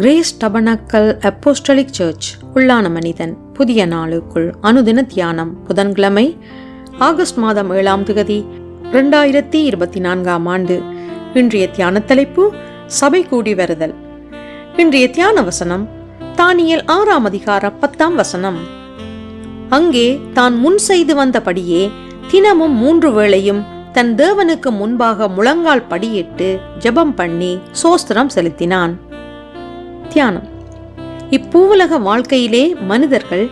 Grace tabernacle apostolic search உள்ளான மனிதன் புதிய நாளுக்குள் அனுதின தியானம் புதன்கிழமை ஆகஸ்ட் மாதம் ஏழாம் திகதி ரெண்டாயிரத்தி இருபத்தி நான்காம் ஆண்டு. இன்றைய தியான தலைப்பு சபை கூடி வருதல். இன்றைய தியான வசனம் தானியல் ஆறாம் அதிகார பத்தாம் வசனம். அங்கே தான் முன் செய்து வந்தபடியே தினமும் மூன்று வேளையும் தன் தேவனுக்கு முன்பாக முழங்கால் படியிட்டு ஜெபம் பண்ணி சோஸ்திரம் செலுத்தினான். தியானம். இப்பூவுலக வாழ்க்கையிலே மனிதர்கள்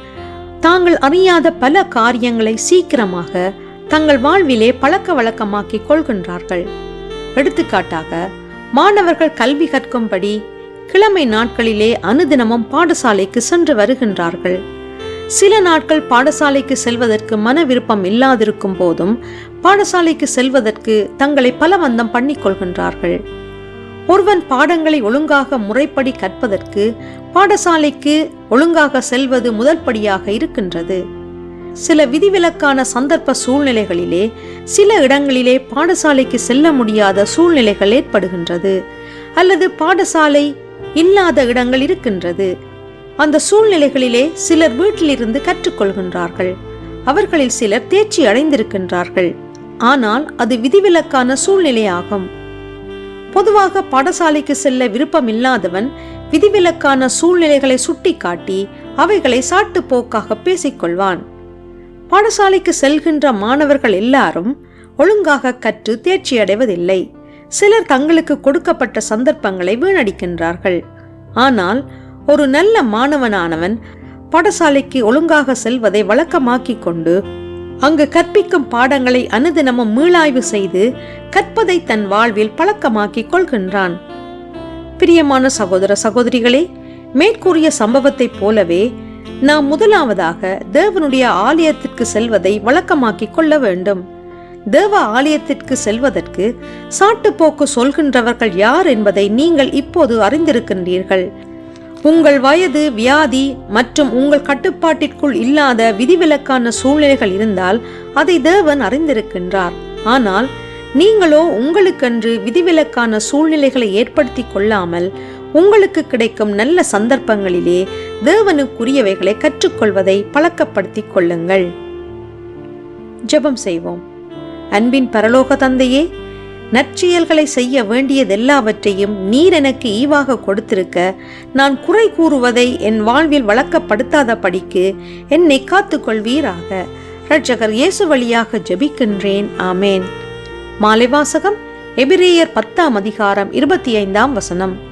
தாங்கள் அறியாத பல காரியங்களை சீக்கிரமாக தங்கள் வாழ்விலே பழக்க வழக்கமாக்கிக் கொள்கின்றார்கள். எடுத்துக்காட்டாக மாணவர்கள் கல்வி கற்கும்படி கிழமை நாட்களிலே அனுதினமும் பாடசாலைக்கு சென்று வருகின்றார்கள். சில நாட்கள் பாடசாலைக்கு செல்வதற்கு மன விருப்பம் இல்லாதிருக்கும் போதும் பாடசாலைக்கு செல்வதற்கு தங்களை பலவந்தம் பண்ணிக் கொள்கின்றார்கள். ஒருவன் பாடங்களை ஒழுங்காக முறைப்படி கற்பதற்கு பாடசாலைக்கு ஒழுங்காக செல்வது முதல் படியாக இருக்கின்றது. சில விதிவிலக்கான சந்தர்ப்ப சூழ்நிலைகளிலே சில இடங்களிலே பாடசாலைக்கு செல்ல முடியாத சூழ்நிலைகள் ஏற்படுகின்றது. அல்லது பாடசாலை இல்லாத இடங்கள் இருக்கின்றது. அந்த சூழ்நிலைகளிலே சிலர் வீட்டிலிருந்து கற்றுக்கொள்கின்றார்கள். அவர்களில் சிலர் தேர்ச்சி அடைந்திருக்கின்றார்கள். ஆனால் அது விதிவிலக்கான சூழ்நிலையாகும். பொதுவாக பாடசாலைக்கு செல்ல விருப்பமில்லாதவன் விதிவிலக்கான சூழ்நிலைகளை சுட்டிக்காட்டி அவைகளை சாட்டு போக்காக பேசிக்கொள்வான். பாடசாலைக்கு செல்கின்ற மாணவர்கள் எல்லாரும் ஒழுங்காக கற்று தேர்ச்சி அடைவதில்லை சிலர் தங்களுக்கு கொடுக்கப்பட்ட சந்தர்ப்பங்களை வீணடிக்கின்றார்கள். ஆனால் ஒரு நல்ல மாணவனானவன் பாடசாலைக்கு ஒழுங்காக செல்வதை வழக்கமாக்கிக் கொண்டு அங்கு கற்பிக்கும் பாடங்களை அனுதினமும் மீளாய்வு செய்து கற்பதை தன் வாழ்வில் பழக்கமாக்கிக் கொள்கின்றான். பிரியமான சகோதர சகோதரிகளே மேற்கூறிய சம்பவத்தைப் போலவே நாம் முதலாவதாக தேவனுடைய ஆலயத்திற்கு செல்வதை வழக்கமாக்கிக் கொள்ள வேண்டும். தேவ ஆலயத்திற்கு செல்வதற்கு சாட்டுப்போக்கு சொல்கின்றவர்கள் யார் என்பதை நீங்கள் இப்போது அறிந்திருக்கின்றீர்கள். உங்கள் வயது வியாதி மற்றும் உங்கள் கட்டுப்பாட்டிற்குள் இல்லாத விதிவிலக்கான சூழ்நிலைகள் இருந்தால் அதை தேவன் அறிந்திருக்கின்றார். ஆனால் நீங்களோ உங்களுக்கென்று விதிவிலக்கான சூழ்நிலைகளை ஏற்படுத்தி கொள்ளாமல் உங்களுக்கு கிடைக்கும் நல்ல சந்தர்ப்பங்களிலே தேவனுக்குரியவைகளை கற்றுக்கொள்வதை பழக்கப்படுத்திக் கொள்ளுங்கள். ஜெபம் செய்வோம். அன்பின் பரலோக தந்தையே நற்செயல்களை செய்ய வேண்டியதெல்லாவற்றையும் நீர் எனக்கு ஈவாக கொடுத்திருக்க நான் குறை கூறுவதை என் வாழ்வில் வழக்கப்படுத்தாத படிக்கு என்னை காத்துக்கொள்வீராக. இரட்சகர் இயேசு வழியாக ஜெபிக்கின்றேன். ஆமேன். மாலைவாசகம் எபிரேயர் பத்தாம் அதிகாரம் இருபத்தி ஐந்தாம் வசனம்.